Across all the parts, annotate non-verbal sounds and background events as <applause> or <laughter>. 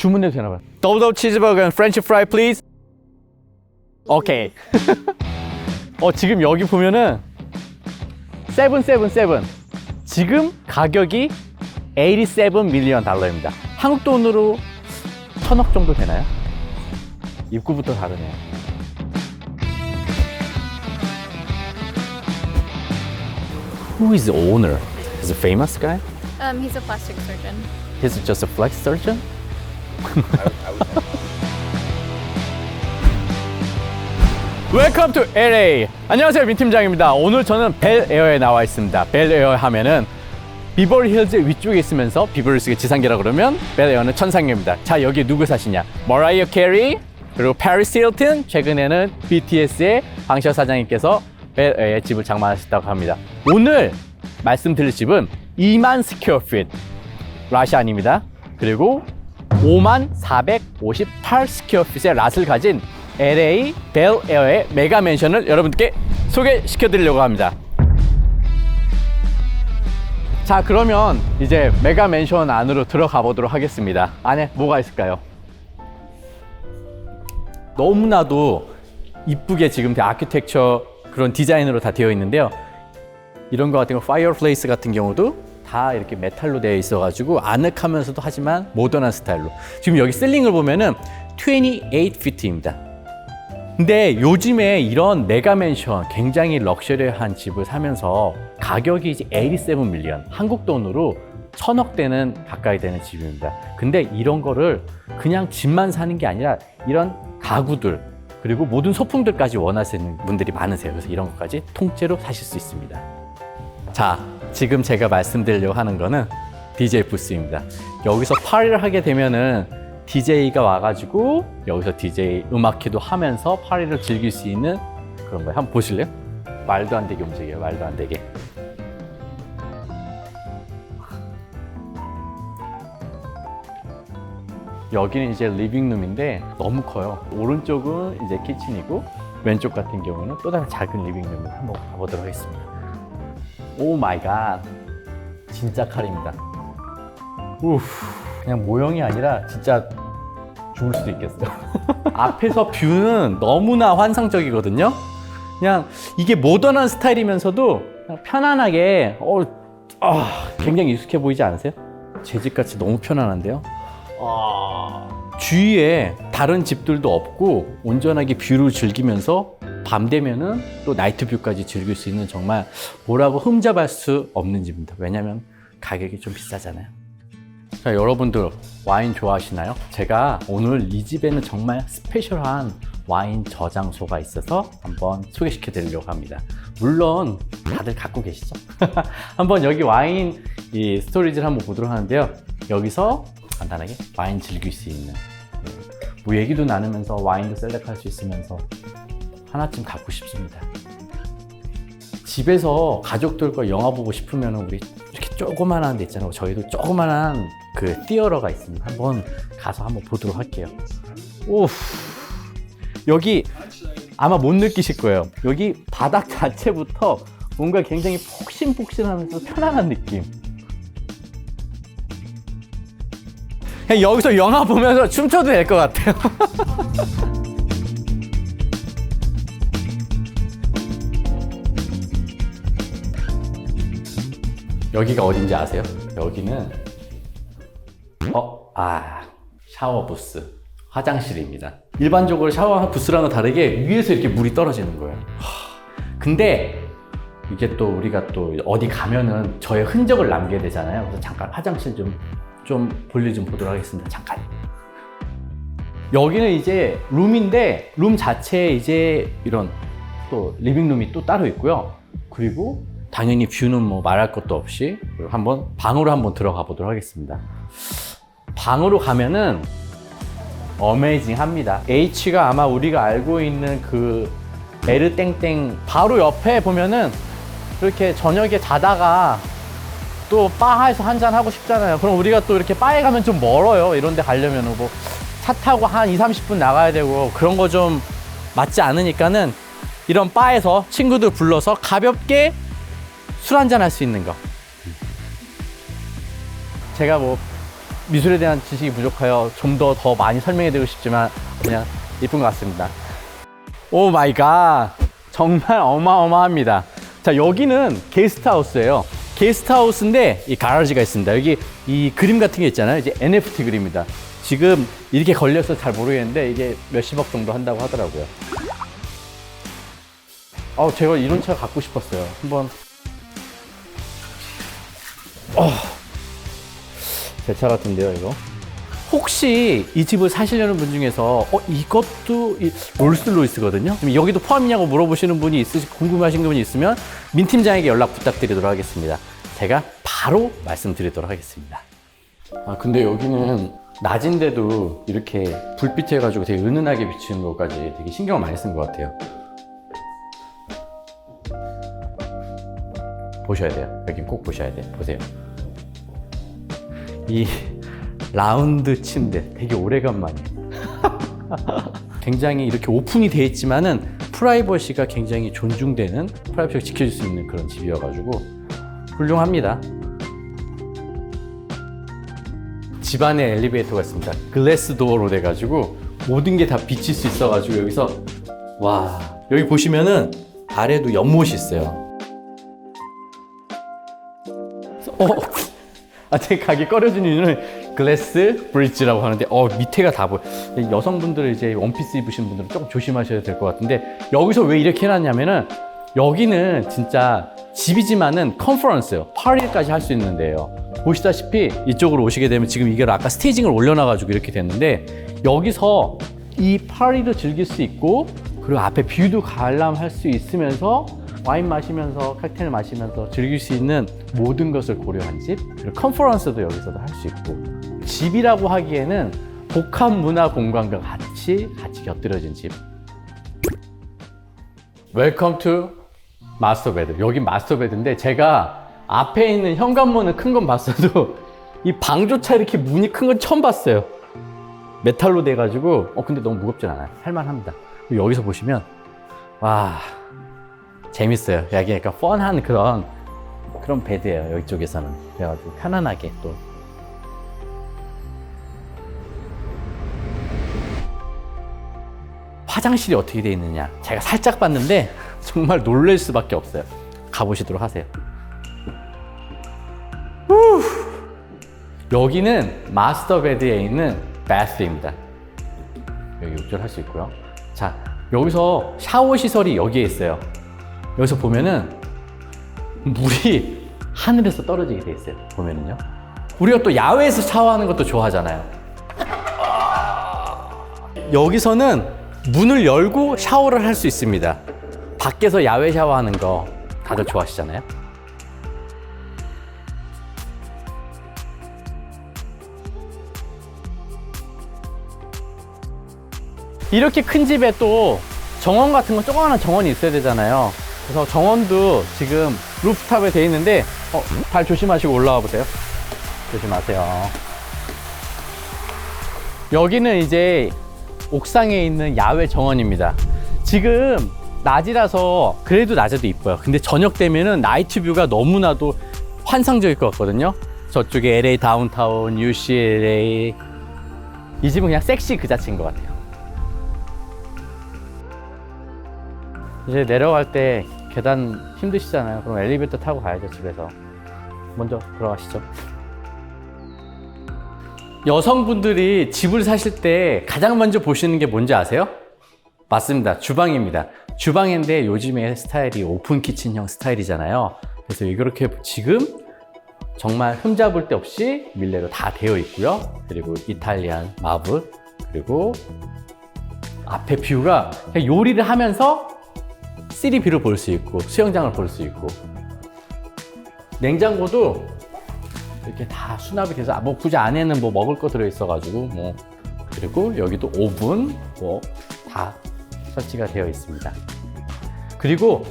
주문해도 되나 봐요. 더블 치즈버거 and 프렌치 프라이 please. 오케이. 어 지금 여기 보면은 세븐 세븐 세븐 지금 가격이 87 밀리언 달러입니다. 한국 돈으로 천억 정도 되나요? 입구부터 다르네요. Who is the owner? Is a famous guy? Um, he's a plastic surgeon. He's just a flex surgeon? 웰컴 투 LA. 안녕하세요. 민 팀장입니다. 오늘 저는 벨 에어에 나와 있습니다. 벨 에어 하면은 비버리 힐즈 위쪽에 있으면서 비버리 힐즈의 지상계라 그러면 벨 에어는 천상계입니다. 자, 여기 누구 사시냐? 머라이어 캐리, 그리고 파리스 힐튼, 최근에는 BTS의 방시혁 사장님께서 벨 에어에 집을 장만하셨다고 합니다. 오늘 말씀드릴 집은 2만 스퀘어 핏 라시안입니다. 그리고 5만 458 스퀘어 핏의 랏을 가진 LA 벨에어의 메가 맨션을 여러분께 소개시켜 드리려고 합니다. 자, 그러면 이제 메가 맨션 안으로 들어가 보도록 하겠습니다. 안에 뭐가 있을까요? 너무나도 이쁘게 지금 아키텍처 그런 디자인으로 다 되어 있는데요. 이런 거 같은 거 파이어플레이스 같은 경우도 다 이렇게 메탈로 되어 있어가지고 아늑하면서도 하지만 모던한 스타일로. 지금 여기 셀링을 보면은 28피트입니다. 근데 요즘에 이런 메가맨션 굉장히 럭셔리한 집을 사면서 가격이 이제 87 밀리언 한국 돈으로 천억 대는 가까이 되는 집입니다. 근데 이런 거를 그냥 집만 사는 게 아니라 이런 가구들 그리고 모든 소품들까지 원하시는 분들이 많으세요. 그래서 이런 것까지 통째로 사실 수 있습니다. 자, 지금 제가 말씀드리려고 하는 거는 DJ 부스입니다. 여기서 파리를 하게 되면은 DJ가 와가지고 여기서 DJ 음악회도 하면서 파리를 즐길 수 있는 그런 거예요. 한번 보실래요? 말도 안 되게 움직여요. 말도 안 되게. 여기는 이제 리빙룸인데 너무 커요. 오른쪽은 이제 키친이고 왼쪽 같은 경우는 또 다른 작은 리빙룸을 한번 가보도록 하겠습니다. 오 마이 갓. 진짜 칼입니다. 우 그냥 모형이 아니라 진짜 죽을 수도 있겠어요. <laughs> 앞에서 뷰는 너무나 환상적이거든요. 그냥 이게 모던한 스타일이면서도 편안하게 어, 아, 굉장히 익숙해 보이지 않으세요? 제 집같이 너무 편안한데요. 아, 주위에 다른 집들도 없고 온전하게 뷰를 즐기면서 밤 되면은 또 나이트 뷰까지 즐길 수 있는 정말 뭐라고 흠잡을 수 없는 집입니다. 왜냐면 가격이 좀 비싸잖아요. 자, 여러분들 와인 좋아하시나요? 제가 오늘 이 집에는 정말 스페셜한 와인 저장소가 있어서 한번 소개시켜 드리려고 합니다. 물론 다들 갖고 계시죠? <laughs> 한번 여기 와인 이 스토리지를 한번 보도록 하는데요. 여기서 간단하게 와인 즐길 수 있는 뭐 얘기도 나누면서 와인도 셀렉할 수 있으면서 하나쯤 갖고 싶습니다. 집에서 가족들과 영화 보고 싶으면 우리 이렇게 조그만한 데 있잖아요. 저희도 조그만한 그 띠어러가 있습니다. 한번 가서 한번 보도록 할게요. 오, 여기 아마 못 느끼실 거예요. 여기 바닥 자체부터 뭔가 굉장히 폭신폭신하면서 편안한 느낌. 그냥 여기서 영화 보면서 춤춰도 될 것 같아요. <laughs> 여기가 어딘지 아세요? 여기는 어, 아, 샤워 부스, 화장실입니다. 일반적으로 샤워 부스랑은 다르게 위에서 이렇게 물이 떨어지는 거예요. 하, 근데 이게 또 우리가 또 어디 가면은 저의 흔적을 남겨야 되잖아요. 그래서 잠깐 화장실 좀, 좀 볼일 좀 보도록 하겠습니다. 잠깐. 여기는 이제 룸인데 룸 자체에 이제 이런 또 리빙룸이 또 따로 있고요. 그리고 당연히 뷰는 뭐 말할 것도 없이 한번 방으로 한번 들어가 보도록 하겠습니다. 방으로 가면은 어메이징 합니다. H가 아마 우리가 알고 있는 그 에르땡땡 바로 옆에 보면은 이렇게 저녁에 자다가 또 바에서 한잔 하고 싶잖아요. 그럼 우리가 또 이렇게 바에 가면 좀 멀어요. 이런 데 가려면 뭐 차 타고 한 2, 30분 나가야 되고 그런 거 좀 맞지 않으니까는 이런 바에서 친구들 불러서 가볍게 술 한잔 할 수 있는 거. 제가 뭐 미술에 대한 지식이 부족하여 좀 더 더 많이 설명해 드리고 싶지만 그냥 이쁜 것 같습니다. 오 마이 갓. 정말 어마어마합니다. 자, 여기는 게스트하우스예요. 게스트하우스인데 이 가라지가 있습니다. 여기 이 그림 같은 게 있잖아요. 이제 NFT 그림입니다. 지금 이렇게 걸려서 잘 모르겠는데 이게 몇십억 정도 한다고 하더라고요. 어, 제가 이런 차 갖고 싶었어요. 한번 어. 제 차 같은데요, 이거. 혹시 이 집을 사시려는 분 중에서 어 이것도 이 롤스로이스거든요. 그럼 여기도 포함이냐고 물어보시는 분이 있으시 궁금하신 분이 있으면 민 팀장에게 연락 부탁드리도록 하겠습니다. 제가 바로 말씀드리도록 하겠습니다. 아 근데 여기는 낮인데도 이렇게 불빛 해가지고 되게 은은하게 비치는 것까지 되게 신경을 많이 쓴 것 같아요. 보셔야 돼요. 여긴 꼭 보셔야 돼요. 보세요. 이 라운드 침대 되게 오래간만이에요. <laughs> 굉장히 이렇게 오픈이 돼 있지만은 프라이버시가 굉장히 존중되는 프라이버시가 지켜질 수 있는 그런 집이어가지고 훌륭합니다. 집안에 엘리베이터가 있습니다. 글래스 도어로 돼가지고 모든 게 다 비칠 수 있어가지고 여기서 와 여기 보시면은 아래도 연못이 있어요. 어, 아, 제 가게 꺼려진 이유는 글래스 브릿지라고 하는데, 어, 밑에가 다 보여. 여성분들 이제 원피스 입으신 분들은 조금 조심하셔야 될 것 같은데, 여기서 왜 이렇게 해놨냐면은, 여기는 진짜 집이지만은 컨퍼런스요. 파리까지 할 수 있는데요. 보시다시피 이쪽으로 오시게 되면 지금 이게 아까 스테이징을 올려놔가지고 이렇게 됐는데, 여기서 이 파리도 즐길 수 있고, 그리고 앞에 뷰도 관람할 수 있으면서 와인 마시면서 칵테일 마시면서 즐길 수 있는 모든 것을 고려한 집. 그리고 컨퍼런스도 여기서도 할 수 있고. 집이라고 하기에는 복합 문화 공간과 같이 같이 곁들여진 집. 웰컴 투 마스터 베드 여기 마스터 베드인데 제가 앞에 있는 현관문은 큰 건 봤어도 <laughs> 이 방조차 이렇게 문이 큰 건 처음 봤어요. 메탈로 돼가지고 어 근데 너무 무겁진 않아요. 할만합니다. 여기서 보시면 와 재밌어요. 여기 약간 펀한 그런 그런 베드예요. 여기 쪽에서는 그래가지고 편안하게 또 화장실이 어떻게 돼 있느냐 제가 살짝 봤는데 정말 놀랄 수밖에 없어요. 가보시도록 하세요. 후. 여기는 마스터 베드에 있는 바스입니다. 여기 욕조를 할 수 있고요. 자 여기서 샤워 시설이 여기에 있어요. 여기서 보면은 물이 하늘에서 떨어지게 돼 있어요. 보면은요. 우리가 또 야외에서 샤워하는 것도 좋아하잖아요. 여기서는 문을 열고 샤워를 할 수 있습니다. 밖에서 야외 샤워하는 거 다들 좋아하시잖아요. 이렇게 큰 집에 또 정원 같은 거 조그마한 정원이 있어야 되잖아요. 그래서 정원도 지금 루프탑에 돼 있는데 어, 발 조심하시고 올라와 보세요. 조심하세요. 여기는 이제 옥상에 있는 야외 정원입니다. 지금 낮이라서 그래도 낮에도 이뻐요. 근데 저녁 되면은 나이트 뷰가 너무나도 환상적일 것 같거든요. 저쪽에 LA 다운타운, UCLA 이 집은 그냥 섹시 그 자체인 것 같아요. 이제 내려갈 때 계단 힘드시잖아요. 그럼 엘리베이터 타고 가야죠, 집에서. 먼저 들어가시죠. 여성분들이 집을 사실 때 가장 먼저 보시는 게 뭔지 아세요? 맞습니다. 주방입니다. 주방인데 요즘에 스타일이 오픈 키친형 스타일이잖아요. 그래서 이렇게 지금 정말 흠잡을 데 없이 밀레로 다 되어 있고요. 그리고 이탈리안 마블 그리고 앞에 뷰가 요리를 하면서 시리뷰를 볼 수 있고 수영장을 볼 수 있고 냉장고도 이렇게 다 수납이 돼서 아, 뭐 굳이 안에는 뭐 먹을 거 들어 있어 가지고 뭐 그리고 여기도 오븐 뭐 다 설치가 되어 있습니다. 그리고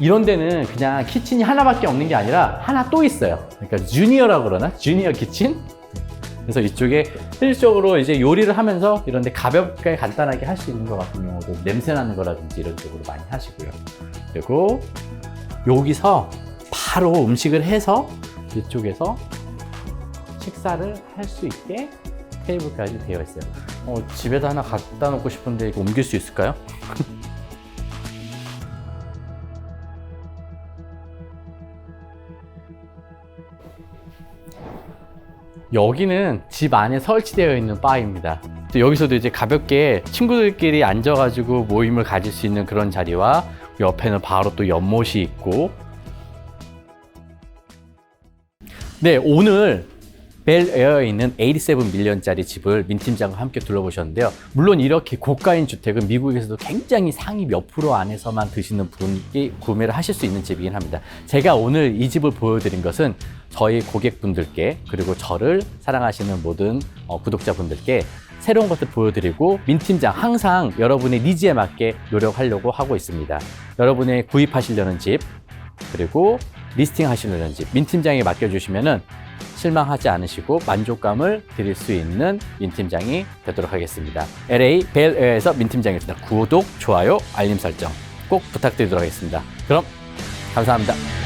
이런 데는 그냥 키친이 하나밖에 없는 게 아니라 하나 또 있어요. 그러니까 주니어라고 그러나? 주니어 키친? 그래서 이쪽에 실질적으로 이제 요리를 하면서 이런 데 가볍게 간단하게 할 수 있는 것 같은 경우도 냄새 나는 거라든지 이런 쪽으로 많이 하시고요. 그리고 여기서 바로 음식을 해서 이쪽에서 식사를 할 수 있게 테이블까지 되어 있어요. 어, 집에다 하나 갖다 놓고 싶은데 이거 옮길 수 있을까요? <laughs> 여기는 집 안에 설치되어 있는 바입니다. 또 여기서도 이제 가볍게 친구들끼리 앉아가지고 모임을 가질 수 있는 그런 자리와 옆에는 바로 또 연못이 있고 네, 오늘 벨에어에 있는 87 밀리언짜리 집을 민 팀장과 함께 둘러보셨는데요. 물론 이렇게 고가인 주택은 미국에서도 굉장히 상위 몇 프로 안에서만 드시는 분이 구매를 하실 수 있는 집이긴 합니다. 제가 오늘 이 집을 보여드린 것은 저희 고객분들께 그리고 저를 사랑하시는 모든 어, 구독자분들께 새로운 것들 보여드리고 민 팀장 항상 여러분의 니즈에 맞게 노력하려고 하고 있습니다. 여러분의 구입하시려는 집 그리고 리스팅 하시려는 집, 민 팀장에 맡겨주시면은 실망하지 않으시고 만족감을 드릴 수 있는 민 팀장이 되도록 하겠습니다. LA 벨에어에서 민 팀장이었습니다. 구독, 좋아요, 알림 설정 꼭 부탁드리도록 하겠습니다. 그럼 감사합니다.